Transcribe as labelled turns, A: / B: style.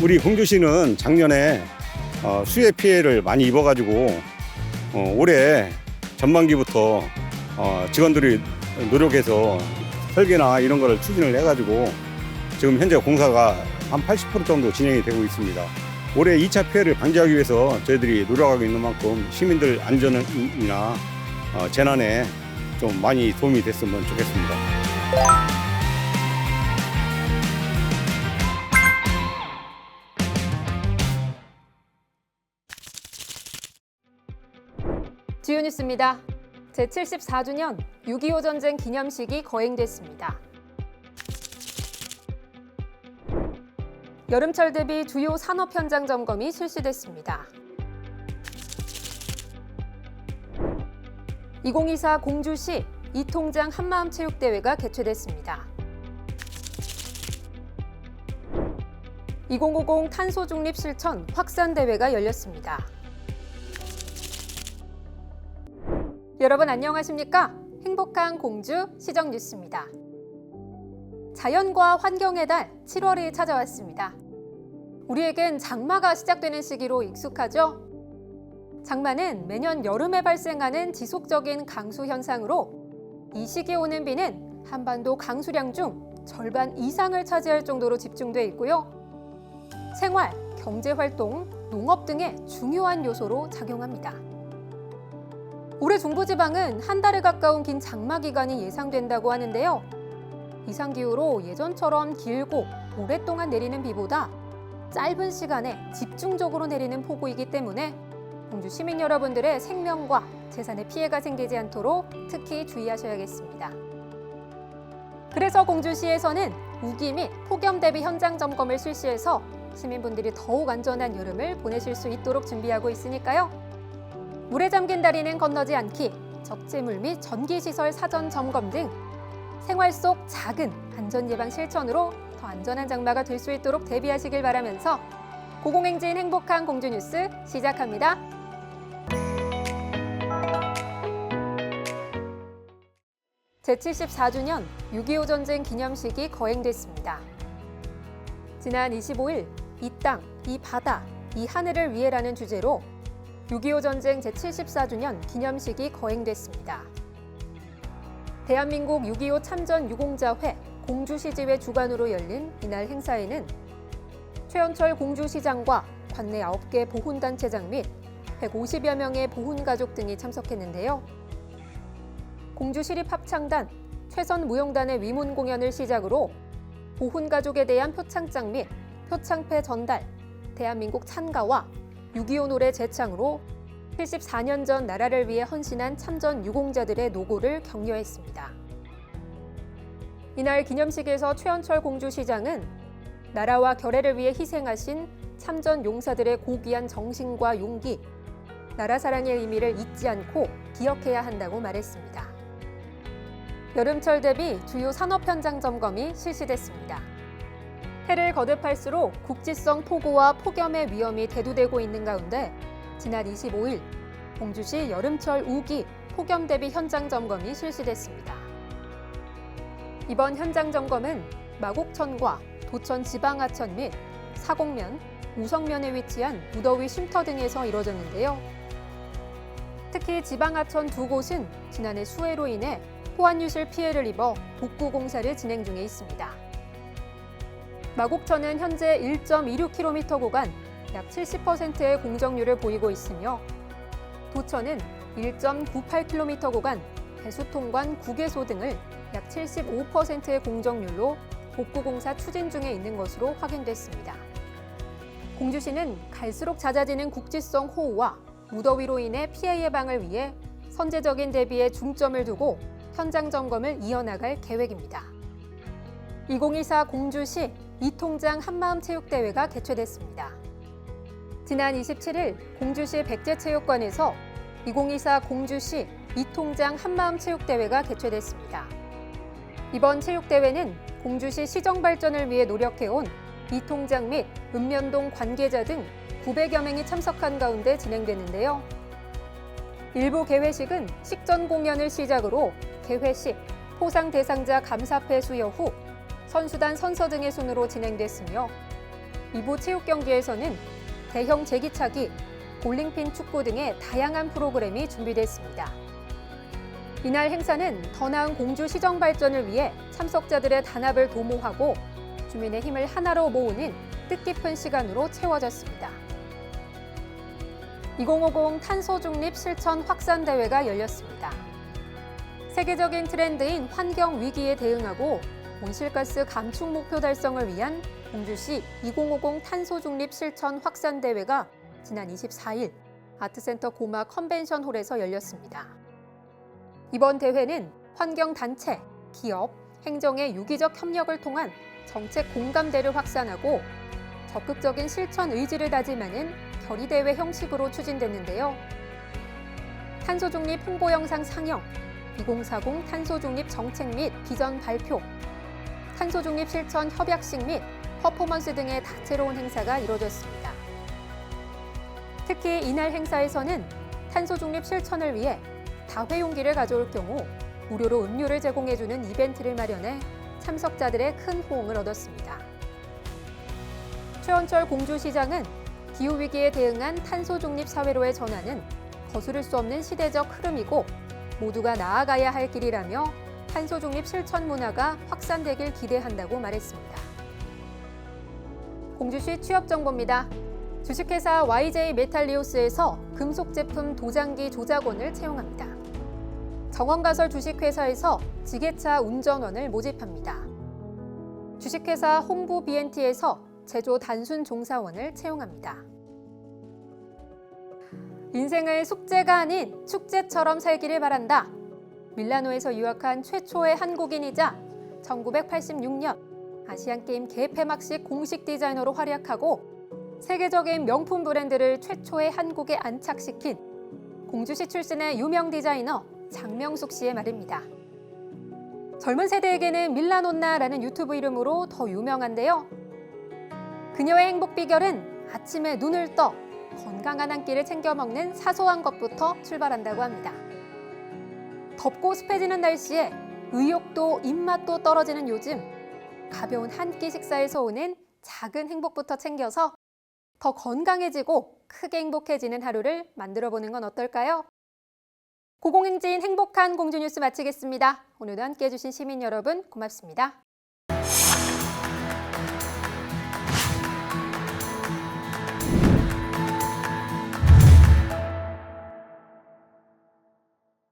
A: 우리 공주시는 작년에 어, 수해 피해를 많이 입어가지고 어, 올해 전반기부터 어, 직원들이 노력해서 설계나 이런 거를 추진을 해가지고 지금 현재 공사가 한 80% 정도 진행이 되고 있습니다. 올해 2차 피해를 방지하기 위해서 저희들이 노력하고 있는 만큼 시민들 안전이나 어, 재난에 좀 많이 도움이 됐으면 좋겠습니다.
B: 주요 뉴스입니다. 제74주년 6.25 전쟁 기념식이 거행됐습니다. 여름철 대비 주요 산업 현장 점검이 실시됐습니다. 2024 공주시 이통장 한마음 체육대회가 개최됐습니다. 2050 탄소 중립 실천 확산 대회가 열렸습니다. 여러분 안녕하십니까? 행복한 공주 시정 뉴스입니다. 자연과 환경의 달 7월이 찾아왔습니다. 우리에겐 장마가 시작되는 시기로 익숙하죠? 장마는 매년 여름에 발생하는 지속적인 강수 현상으로 이 시기에 오는 비는 한반도 강수량 중 절반 이상을 차지할 정도로 집중돼 있고요. 생활, 경제 활동, 농업 등의 중요한 요소로 작용합니다. 올해 중부지방은 한 달에 가까운 긴 장마 기간이 예상된다고 하는데요. 이상 기후로 예전처럼 길고 오랫동안 내리는 비보다 짧은 시간에 집중적으로 내리는 폭우이기 때문에 공주 시민 여러분들의 생명과 재산에 피해가 생기지 않도록 특히 주의하셔야겠습니다. 그래서 공주시에서는 우기 및 폭염 대비 현장 점검을 실시해서 시민분들이 더욱 안전한 여름을 보내실 수 있도록 준비하고 있으니까요. 물에 잠긴 다리는 건너지 않기, 적재물 및 전기시설 사전 점검 등 생활 속 작은 안전 예방 실천으로 더 안전한 장마가 될 수 있도록 대비하시길 바라면서 고공행진 행복한 공주 뉴스 시작합니다. 제74주년 6.25 전쟁 기념식이 거행됐습니다. 지난 25일 이 땅, 이 바다, 이 하늘을 위해라는 주제로 6.25 전쟁 제74주년 기념식이 거행됐습니다. 대한민국 6.25 참전 유공자회 공주시지회 주관으로 열린 이날 행사에는 최현철 공주시장과 관내 9개 보훈단체장 및 150여 명의 보훈가족 등이 참석했는데요. 공주시립합창단, 최선무용단의 위문 공연을 시작으로 보훈가족에 대한 표창장 및 표창패 전달, 대한민국 찬가와 6.25 노래 재창으로 74년 전 나라를 위해 헌신한 참전 유공자들의 노고를 격려했습니다. 이날 기념식에서 최현철 공주시장은 나라와 결애를 위해 희생하신 참전 용사들의 고귀한 정신과 용기, 나라 사랑의 의미를 잊지 않고 기억해야 한다고 말했습니다. 여름철 대비 주요 산업 현장 점검이 실시됐습니다. 해를 거듭할수록 국지성 폭우와 폭염의 위험이 대두되고 있는 가운데 지난 25일 공주시 여름철 우기 폭염 대비 현장 점검이 실시됐습니다. 이번 현장 점검은 마곡천과 도천 지방하천 및 사곡면, 우성면에 위치한 무더위 쉼터 등에서 이뤄졌는데요. 특히 지방하천 두 곳은 지난해 수해로 인해 포환유실 피해를 입어 복구 공사를 진행 중에 있습니다. 마곡천은 현재 1.26km 구간 약 70%의 공정률을 보이고 있으며 도천은 1.98km 구간 배수통관 9개소 등을 약 75%의 공정률로 복구 공사 추진 중에 있는 것으로 확인됐습니다. 공주시는 갈수록 잦아지는 국지성 호우와 무더위로 인해 피해 예방을 위해 선제적인 대비에 중점을 두고 현장 점검을 이어나갈 계획입니다. 2024 공주시 이통장 한마음 체육대회가 개최됐습니다. 지난 27일 공주시 백제체육관에서 2024 공주시 이통장 한마음 체육대회가 개최됐습니다. 이번 체육대회는 공주시 시정 발전을 위해 노력해온 이 통장 및 읍면동 관계자 등 900여 명이 참석한 가운데 진행됐는데요. 일부 개회식은 식전 공연을 시작으로 개회식, 포상 대상자 감사패 수여 후 선수단 선서 등의 순으로 진행됐으며 2부 체육 경기에서는 대형 제기차기, 볼링핀 축구 등의 다양한 프로그램이 준비됐습니다. 이날 행사는 더 나은 공주 시정 발전을 위해 참석자들의 단합을 도모하고 주민의 힘을 하나로 모으는 뜻깊은 시간으로 채워졌습니다. 2050 탄소 중립 실천 확산 대회가 열렸습니다. 세계적인 트렌드인 환경 위기에 대응하고 온실가스 감축 목표 달성을 위한 공주시 2050 탄소 중립 실천 확산 대회가 지난 24일 아트센터 고마 컨벤션 홀에서 열렸습니다. 이번 대회는 환경 단체, 기업, 행정의 유기적 협력을 통한 정책 공감대를 확산하고 적극적인 실천 의지를 다짐하는 결의대회 형식으로 추진됐는데요. 탄소 중립 홍보 영상 상영, 2040 탄소 중립 정책 및 비전 발표, 탄소 중립 실천 협약식 및 퍼포먼스 등의 다채로운 행사가 이루어졌습니다. 특히 이날 행사에서는 탄소 중립 실천을 위해 다회용기를 가져올 경우 무료로 음료를 제공해주는 이벤트를 마련해 참석자들의 큰 호응을 얻었습니다. 최원철 공주시장은 기후위기에 대응한 탄소 중립 사회로의 전환은 거스를 수 없는 시대적 흐름이고 모두가 나아가야 할 길이라며 탄소 중립 실천 문화가 확산되길 기대한다고 말했습니다. 공주시 취업 정보입니다. 주식회사 YJ 메탈리오스에서 금속 제품 도장기 조작원을 채용합니다. 정원가설 주식회사에서 지게차 운전원을 모집합니다. 주식회사 홍부 BNT에서 제조 단순 종사원을 채용합니다. 인생을 숙제가 아닌 축제처럼 살기를 바란다. 밀라노에서 유학한 최초의 한국인이자 1986년 아시안 게임 개폐막식 공식 디자이너로 활약하고 세계적인 명품 브랜드를 최초의 한국에 안착시킨 공주시 출신의 유명 디자이너 장명숙 씨의 말입니다. 젊은 세대에게는 밀라논나라는 유튜브 이름으로 더 유명한데요. 그녀의 행복 비결은 아침에 눈을 떠 건강한 한 끼를 챙겨 먹는 사소한 것부터 출발한다고 합니다. 덥고 습해지는 날씨에 의욕도 입맛도 떨어지는 요즘 가벼운 한 끼 식사에서 오는 작은 행복부터 챙겨서 더 건강해지고 크게 행복해지는 하루를 만들어 보는 건 어떨까요? 고공행진 행복한 공주 뉴스 마치겠습니다. 오늘도 함께 해주신 시민 여러분 고맙습니다.